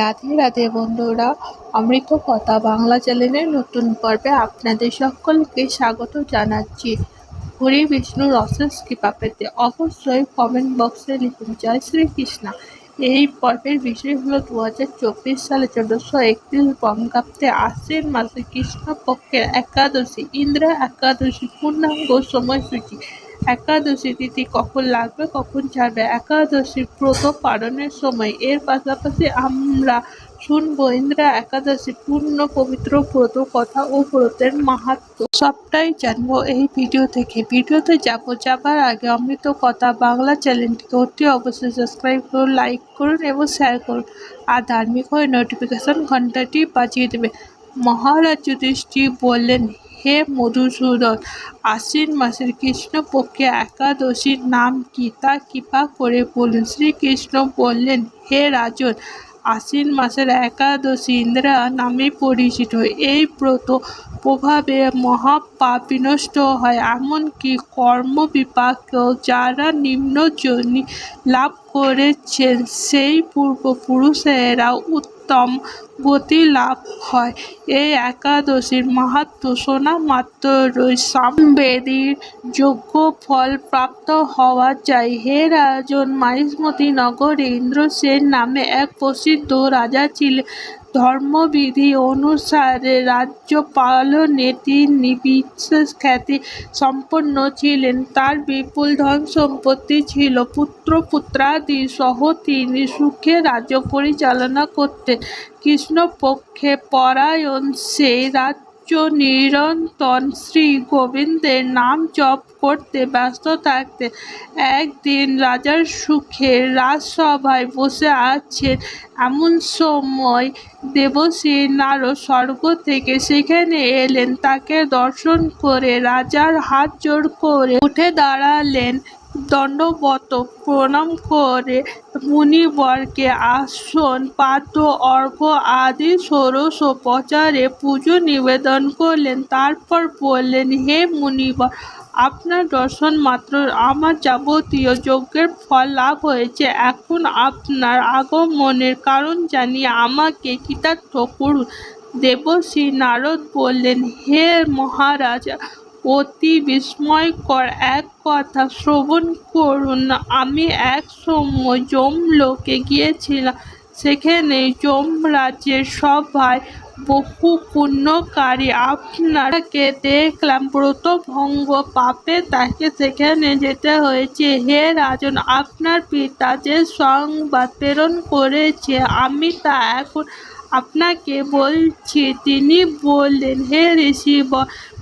রাধে রাধে বন্ধুরা, অমৃত কথা বাংলা চ্যানেলের নতুন পর্বে আপনাদের সকলকে স্বাগত জানাচ্ছি। হরি বিষ্ণুর অশেষ কৃপা পেতে অবশ্যই কমেন্ট বক্সে লিখুন, জয় শ্রীকৃষ্ণ। এই পর্বের বিষয় হলো দু হাজার চব্বিশ সালে চোদ্দশো একত্রিশ বঙ্গাব্দে আশ্বিন মাসে কৃষ্ণপক্ষের একাদশী, ইন্দ্রা একাদশী, পূর্ণাঙ্গ সময়সূচি। একাদশী তিথি কখন লাগবে, কখন ছাড়বে? একাদশীর ব্রত পালনের সময় এর পাশাপাশি আমরা শুনব, ইন্দ্রা একাদশী পূর্ণ পবিত্র ব্রত কথা ও ব্রতের মাহাত্ম। সবটাই জানব এই ভিডিও থেকে। ভিডিওতে যাব, যাবার আগে অমৃত কথা বাংলা চ্যানেলটিকে অতি অবশ্যই সাবস্ক্রাইব করুন লাইক করুন এবং শেয়ার করুন। আর ধার্মিক হয়ে নোটিফিকেশন ঘন্টাটি বাজিয়ে দেবে। মহারাজ যুধিষ্ঠির বললেন হে মধুসূদন, আশ্বিন মাসের কৃষ্ণপক্ষে একাদশীর নাম কি তা কৃপা করে বলুন। শ্রীকৃষ্ণ বললেন, হে রাজন, আশ্বিন মাসের একাদশী ইন্দ্রা নামে পরিচিত। এই ব্রত প্রভাবে মহাপাপ বিনষ্ট হয়, এমনকি কর্মবিপাকেও যারা নিম্ন যোনি লাভ করেছেন, সেই পূর্বপুরুষেরা উত্তম গতি লাভ হয়। এই একাদশীর মাহাত্ম শোনা রই সামবেদীর যোগ্য ফল প্রাপ্ত হওয়া যায় হে রাজন মাইসমতি নগরে ইন্দ্রসেন নামে এক প্রসিদ্ধ রাজা ছিলেন। ধর্মবিধি অনুসারে রাজ্য পালনে তিনি বিশেষ খ্যাতি সম্পন্ন ছিলেন। তার বিপুল ধন সম্পত্তি ছিল। পুত্র পুত্রাদি সহ তিনি সুখে রাজ্য পরিচালনা করতেন। কৃষ্ণপক্ষে পরায়ণ সেই রাজ্য নিরন্তর শ্রী গোবিন্দের নাম জপ করতে ব্যস্ত থাকতে। একদিন রাজার সুখে রাজসভায় বসে আছেন এমন সময় দেবশ্রী নারদ স্বর্গ থেকে সেখানে এলেন। তাকে দর্শন করে রাজার হাত জোড় করে উঠে দাঁড়ালেন। দণ্ডবত প্রণাম করে মুনিবরকে আসন, পাত্র অর্ঘ্য আদি ষোড়শোপচারে পুজো নিবেদন করলেন। তারপর বললেন, হে মুনিবর, আপনার দর্শন মাত্র আমার যাবতীয় যজ্ঞের ফল লাভ হয়েছে। এখন আপনার আগমনের কারণ জানিয়ে আমাকে কৃতার্থ করুন। দেবশ্রী নারদ বললেন, হে মহারাজ অতি বিস্ময়কর এক কথা শ্রবণ করুন, আমি এক সময় যমলোকে গিয়েছিলাম। সেখানে যমরাজ্যের সভায় বহু পুণ্যকারী আপনাকে দেখলাম। ব্রত ভঙ্গ পাপে তাকে সেখানে যেতে হয়েছে। হে রাজন, আপনার পিতা যে সংবাদ প্রেরণ করেছে, আমি তা এখন আপনাকে বলছি। তিনি বললেন, হে ঋষি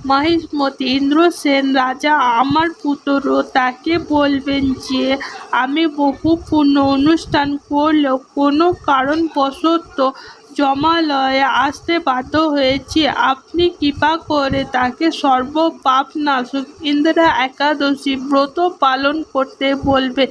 মহিষ্মতি ইন্দ্রসেন রাজা আমার পুত্র, তাকে বলবেন যে, আমি বহু পূর্ণ অনুষ্ঠান করলেও কোনো কারণবশত জমালয়ে আসতে বাধ্য হয়েছি। আপনি কৃপা করে তাকে সর্বপাপ নাশক ইন্দিরা একাদশী ব্রত পালন করতে বলবে।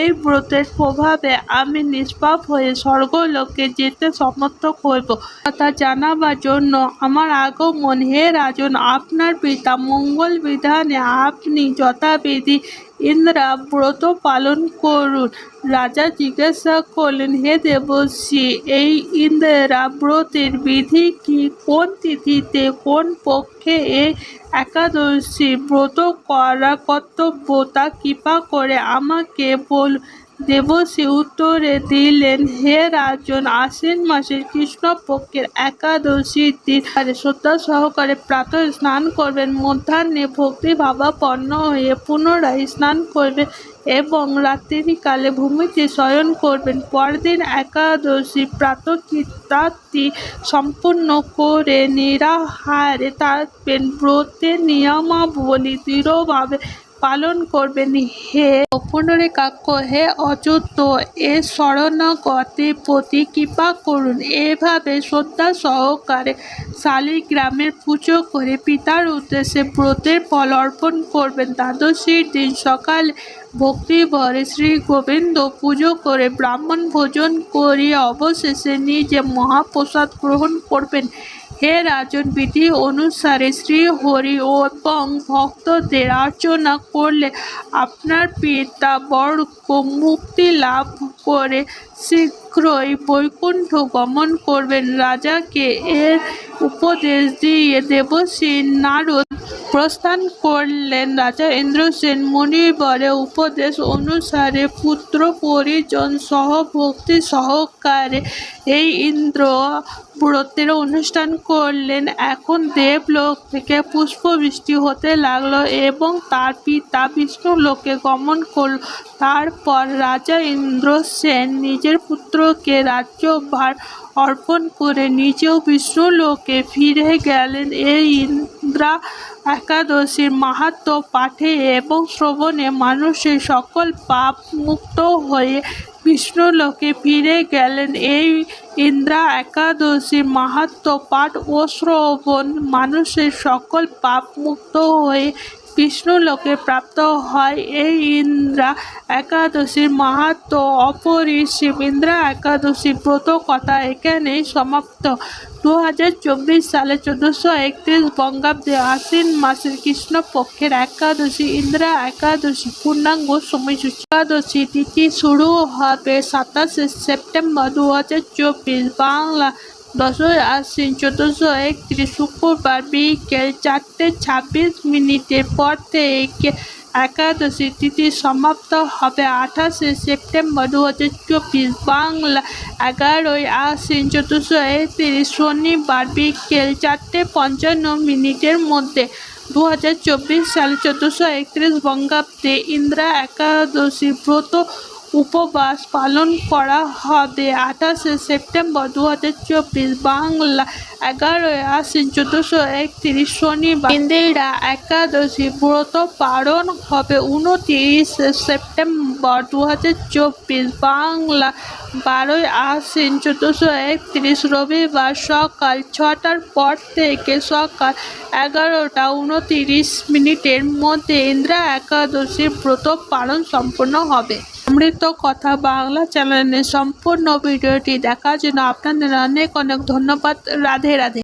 এই ব্রতের প্রভাবে আমি নিষ্পাপ হয়ে স্বর্গলোকে যেতে সমর্থ হইব কথা জানাবার জন্য আমার আগমন হে রাজন, আপনার পিতা মঙ্গল বিধানে আপনি যথাবিধি ইন্দ্রা, ব্রত পালন করুন। রাজা জিজ্ঞাসা করলেন, হে দেবশ্রী, এই ইন্দ্রা ব্রতের বিধি কি? কোন তিথিতে, কোন পক্ষে এ একাদশী? ব্রত করা কর্তব্য, তা কৃপা করে আমাকে বল দেবশ্রী উত্তরে দিলেন, হে রাজন, আশ্বিন মাসের কৃষ্ণপক্ষের একাদশীর দিন শ্রদ্ধা সহকারে প্রাতঃ স্নান করবেন, মধ্যাহ্নে ভক্তিভাবাপন্ন হয়ে পুনরায় স্নান করবেন এবং রাত্রিকালে ভূমিতে শয়ন করবেন। পরদিন একাদশী প্রাতকৃতার্থী সম্পূর্ণ করে নিরাহারে থাকবেন। ব্রতের নিয়মাবলী দৃঢ়ভাবে পালন করবেন। হে পুনরেকাক্ষ হে অযুত এ শরণাগতের প্রতি কৃপা করুন। এভাবে শ্রদ্ধা সহকারে শালিগ্রামের পুজো করে পিতার উদ্দেশ্যে ব্রতের ফল অর্পণ করবেন। দ্বাদশীর দিন সকালে ভক্তিভরে শ্রী গোবিন্দ পুজো করে ব্রাহ্মণ ভোজন করিয়ে অবশেষে নিজে মহাপ্রসাদ গ্রহণ করবেন। হে রাজনবিধি অনুসারে শ্রী হরি ও এবং ভক্তদের আর্চনা করলে আপনার পিতা বর্গ মুক্তি লাভ করে শীঘ্রই বৈকুণ্ঠ গমন করবেন। রাজাকে এর উপদেশ দিয়ে দেবশ্রী নারদ প্রস্থান করলেন রাজা ইন্দ্রসেন মুনিবরের উপদেশ অনুসারে পুত্র পরিজন সহ ভক্তি সহকারে এই ইন্দ্র ব্রতের অনুষ্ঠান করলেন। এখন দেবলোক থেকে পুষ্পবৃষ্টি হতে লাগল এবং তার পিতা বিষ্ণু লোকে গমন করল। তারপর রাজা ইন্দ্রসেন নিজের পুত্রকে রাজ্যভার অর্পণ করে নিজেও বিষ্ণু লোকে ফিরে গেলেন। এই ইন্দ্রা একাদশীর মাহাত্ম পাঠে এবং শ্রবণে মানুষের সকল পাপ মুক্ত হয়ে বিষ্ণু লোকে ফিরে গেলেন। এই ইন্দ্রা একাদশী মাহাত্ম পাঠ ও শ্রবণ মানুষের সকল পাপ মুক্ত হয়ে বিষ্ণু লোকে প্রাপ্ত হয়। এই ইন্দ্রা একাদশীর মাহাত্ম্য অপরিসীম। ইন্দ্রা একাদশী ব্রত কথা এখানেই সমাপ্ত। দু হাজার চব্বিশ সালে চোদ্দোশো একত্রিশ বঙ্গাব্দে আশ্বিন মাসের কৃষ্ণপক্ষের একাদশী ইন্দ্রা একাদশী পূর্ণাঙ্গ সময়সূচি। একাদশী তিথি শুরু হবে সাতাশে সেপ্টেম্বর দু হাজার চব্বিশ। বাংলা দশই আশ্বিন, চোদ্দোশো একত্রিশ শুক্রবার বিকেল চারটে ছাব্বিশ মিনিটের পর থেকে একাদশী তিথি সমাপ্ত হবে। আঠাশে সেপ্টেম্বর দু হাজার চব্বিশ বাংলা এগারোই আশ্বিন চতুর্শো একত্রিশ শনিবার বিকেল চারটে পঞ্চান্ন মিনিটের মধ্যে দু হাজার চব্বিশ সালে চোদ্দোশো একত্রিশ বঙ্গাব্দে ইন্দ্রা একাদশী ব্রত উপবাস পালন করা হবে। আঠাশে সেপ্টেম্বর দু হাজার চব্বিশ বাংলা এগারোই আশ্বিন চোদ্দোশো একত্রিশ শনিবার। ইন্দিরা একাদশী ব্রত পালন হবে উনতিরিশে সেপ্টেম্বর দু হাজার চব্বিশ বাংলা। বারোই আশ্বিন চোদ্দোশো একত্রিশ রবিবার সকাল ছটার পর থেকে সকাল এগারোটা উনতিরিশ মিনিটের মধ্যে ইন্দিরা একাদশীর ব্রত পালন সম্পন্ন হবে। অমৃত কথা বাংলা চ্যানেলের সম্পূর্ণ ভিডিওটি দেখার জন্য আপনাদের অনেক অনেক ধন্যবাদ। রাধে রাধে।